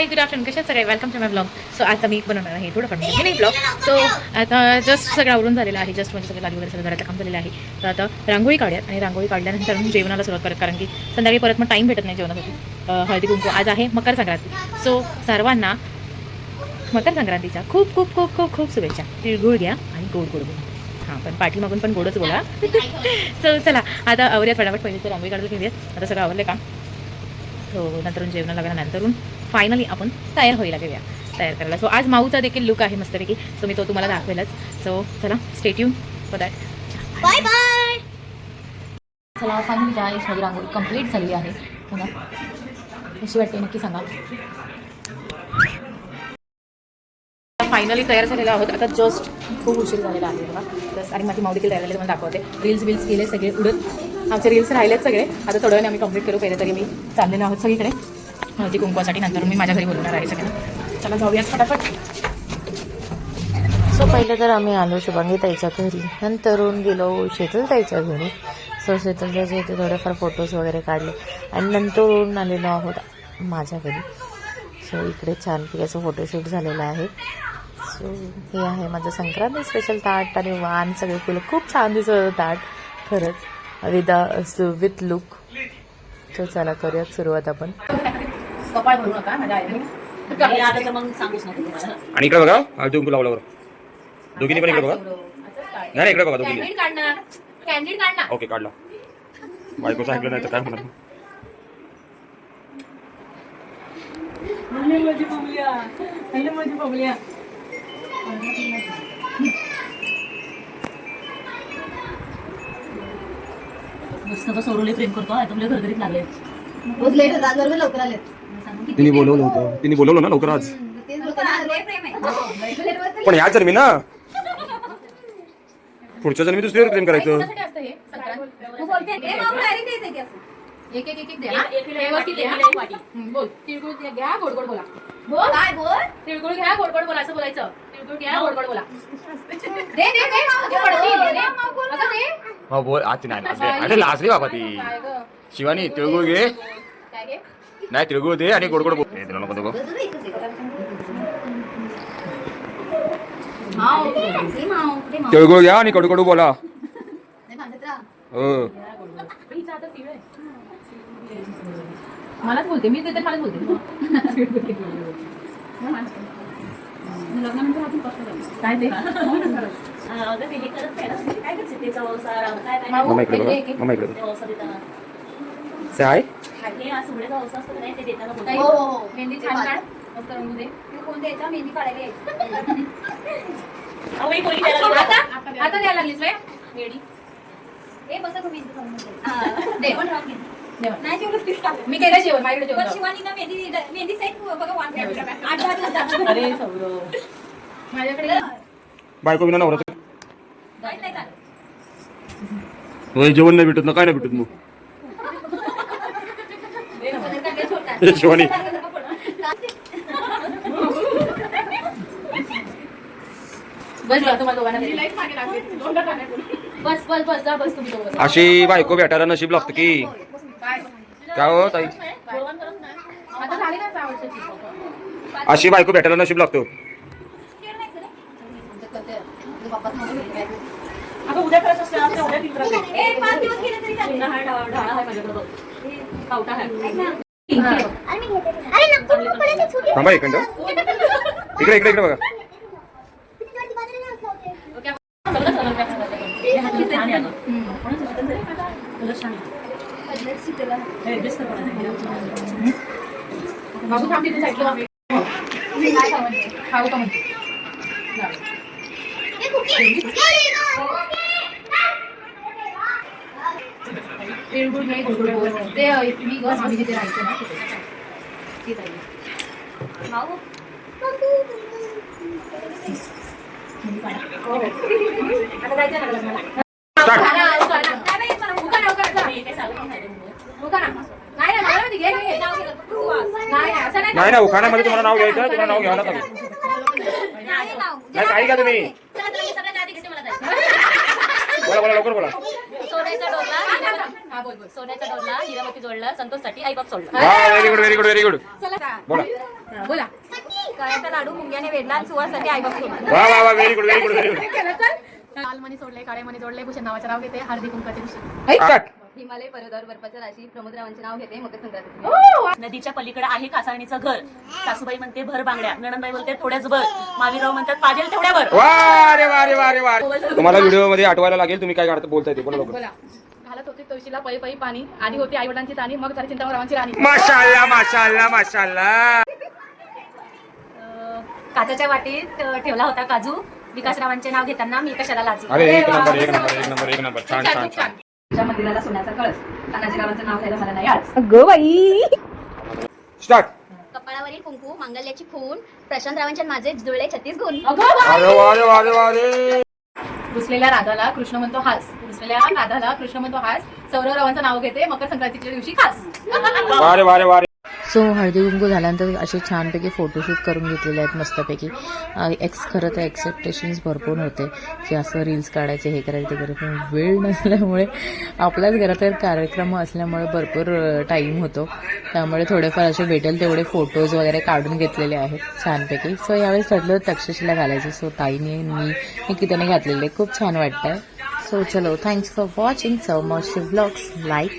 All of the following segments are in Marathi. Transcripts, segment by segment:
हाय गुड आफ्टरनून कशा सगळे? Welcome to my blog so आता मी बनवणार आहे थोडं पण म्हणजे नाही ब्लॉग सो आता जस्ट सगळं आवरून झालेलं आहे. जस्ट म्हणजे सगळं लागू वगैरे सगळं घरातलं काम झालेलं आहे. तर आता रांगोळी काढूयात आणि रांगोळी काढल्यानंतर जेवणाला सुरुवात करत कारण की संध्याकाळी परत मग टाईम भेटत नाही जेवणासाठी. हळदी कुंकू. आज आहे मकर संक्रांती. सो सर्वांना मकर संक्रांतीच्या खूप खूप खूप खूप खूप शुभेच्छा. तिळगुळ घ्या आणि गोड गोड बोला. हां पण पाठीमागून पण गोडच बोला. सो चला. आता आवरूयात फटाफट. पहिले तर रांगोळी काढायला घेऊयात. आता सगळं आवरलं का सो नंतरून जेवणाला लागणार नंतरून फायनली आपण तयार व्हायला घेऊया. तयार करायला. सो आज माऊचा देखील लुक आहे मस्तपैकी. सो मी तो तुम्हाला दाखवेलच. सो चला stay tuned for that bye bye चला फायनली काय माझी रांगोळी कंप्लीट झालेली आहे. कशी वाटते नक्की सांगा. फायनली तयार झालेलो आहोत. आता जस्ट खूप उशीर झालेला आहे बघा. जस्ट आणि माझी माऊ देखील तयार झाली तुम्हाला दाखवते. रील्स बिल्स केले सगळे उडत आमचे रील्स राहिलेत सगळे. आता थोड्या वेळाने आम्ही कंप्लीट करू. पहिले तरी मी चाललेलो आहोत सगळीकडे. हळदी कुंकवासाठी नंतर मी माझ्या घरी बोलवणार आहे सगळ्यांना. चला जाऊयात फटाफट. सो पहिलं तर आम्ही आलो शुभांगी ताईच्या घरी. नंतरून गेलो शेतल ताईच्या घरी. सो शीतल ताईच्या इथे थोडेफार फोटोज वगैरे काढले. आणि नंतरून आलेलो आहोत माझ्या घरी. सो इकडे छानपैकी असं फोटोशूट झालेलं आहे. सो हे आहे माझं संक्रांती स्पेशल ताट आणि वान सगळे फुलं. खूप छान दिसत होतं ताट. खरंच. विदा विथ लुक सो चला करूयात सुरुवात आपण. कपाळ भरू नका माझ्या आईने आणि इकडे बघा हा कुंकू लावला बरं. दोघींनी पण इकडे बघा. नाही नाही, इकडे बघा दोघींनी. कॅन्डिड काढणार. कॅन्डिड काढणार. ओके काढला. बायकोचं ऐकलं नाही तर काय होणार मस्त बस सोडवले प्रेम करतो आता तुला घरघरीत लागले. लेट होता लवकर आले तिने बोलवलं होतं. तिने बोलवलं ना लवकर आज. पण या जन्मी ना पुढच्या जन्मी दुसरीवर क्लेम करायचं. एक एक एक द्या व्यवस्थित द्या बोल. तिळगुळ घ्या गोड गोड बोला बोल काय बोल तिळगुळ घ्या गोड गोड बोला असं बोलायचं तिळगुळ घ्या गोड गोड बोला दे. दे दे बोल हो बोल आज नाही लाजली अरे लाजली बाबा ती. शिवानी तिळगुळ घे काय घे? नाही तिळगुळ दे आणि गोड गोड बोल. हे, तिला नको. तिळगुळ घ्या आणि कडू कडू बोला. नाही भांडत राहा. हो. मलाच बोलते मी देते मलाच बोलते. काय ते? हे मम्मा इकडे बघा. मम्मा हे असं नाही ते देताना हो, हो. मेहंदी छान काढ मस्त रंगू दे तू कोण द्यायचा मेहंदी काढायला यायचं. अहो, बाई, कोणी द्यायला लागलं? आता आता द्यायला लागलीस बाय वेडी ए, बसा तुम्ही इथं खाऊन बसा. दे. पण राहून घे. जेवण. नाही जेवढं पीठ टाक. मी केलं जेवण माझ्याकडे पण जेवण शिवानीनं मेहंदी मेहंदी साईड बघा वाट ठेवली. आठ दहा दिवस जातात. अरे सौरव माझ्याकडे बायको विना नवरा नाही चालत. होय जेवण नाही भेटत ना काय नाही भेटत मग पदर टाकायला छोटा. हे शिवानी बस बस तुम्हाला दोघांना बस बस बस जा बस तुम्ही दोघं. अशी बायको भेटायला नशीब लागतं की. काय? काय हो ताई? अशी बायको भेटायला नशीब लागतो. उद्या थांबा एक इकडे इकडे इकडे बघा? खाऊ का म्हणते जा. तिळगुळ घे, गुळगुळ बोल. ते अ, मी ग आम्ही जिथे राहायचो ना तिथे. तिथे आहे. माऊ. आता जायचं ना लग्नाला. स्टार्ट उभा राहा, उभा राहा. काय नाही, मला उभा राहा, उभा राहा. हे काय सांगू नाही रे. उभा राहा. नाही नाही, मला माहिती, घे, घे, घे. नाही, नाही, असं नाही नाही ना उखाण्यामध्ये तुम्हाला नाव घ्यायचं तुम्हाला नाव घ्यावं लागतं नाही माऊ. नाही काही का तुम्ही चला, तुम्ही सगळ्यात आधी घेते मला जायचं. बोला बोला लवकर बोला सोन्याचा डोला हा, हा बोल बोल सोन्याच्या डोरला हिरामती जोडला संतोषसाठी आई बाप सोडला very good very good very good चला. बोला. हा, बोला. कळ्याचा लाडू मुंग्याने वेढला आणि सुवासाठी आई बाप सोडला. वा वा वा very good very good very good केलं चल. लाल मणी सोडले काळे मणी जोडले भूषण नावाचे नाव घेते हळदी कुंकाचे हिमालय पर्वतावर बर्फाच्या राशी प्रमुद्रावांचे नाव घेते मकर संक्रांती नदीच्या पलीकडे आहे कासारणीचं घर. सासूबाई म्हणते भर बांगड्या. नणंदबाई बोलते थोड्याच भर. मावीराव म्हणतात पाजेल तेवढ्या भर. वा रे वा रे वा रे वा. तुम्हाला व्हिडिओमध्ये आठवायला लागेल तुम्ही काय काढता बोलताय ते बोला लवकर. बोला. तुळशीला पै पै पाणी. आधी होती आई वडिलांची ताणी मग झाली चिंतामरावांची राणी. माशाल्लाह माशाल्लाह अं, काचाच्या वाटीत अं, ठेवला होता काजू. विकासरावांचे नाव घेताना मी कशाला लाजू? अरे एक नंबर एक नंबर एक नंबर एक नंबर. छान छान छान. तुझ्या मंदिराला सोन्याचा कळस. तानाजीरावांचं नाव घ्यायला मला नाही आज. अगं बाई. स्टार्ट. कपाळावरील कुंकू मांगल्याची खून प्रशांत रावांच्या माझे जुळले छत्तीस गुण अरे रुसलेल्या राधाला कृष्ण म्हणतो हास. रुसलेल्या राधाला कृष्ण म्हणतो हास. सौरवरावांचं नाव घेते मकर संक्रांतीच्या दिवशी खास. वा रे वा रे वा रे सो हळदी कुंकू झाल्यानंतर असे छानपैकी फोटोशूट करून घेतलेले आहेत मस्तपैकी. एक्स खरं तर एक्सेप्टेशन्स भरपूर होते की असं रील्स काढायचे हे करायचे ते करायचे. पण वेळ नसल्यामुळे आपल्याच घरात कार्यक्रम असल्यामुळे भरपूर टाईम होतो. त्यामुळे थोडेफार असे भेटेल तेवढे फोटोज वगैरे काढून घेतलेले आहेत छानपैकी. सो यावेळेस ठरलं तक्षशिला घालायचं. सो ताईने मी निकिताने घातलेले? खूप छान वाटतंय. so chalo thanks for watching. So much vlogs. Like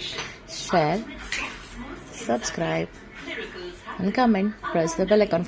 share subscribe and comment. Press the bell icon.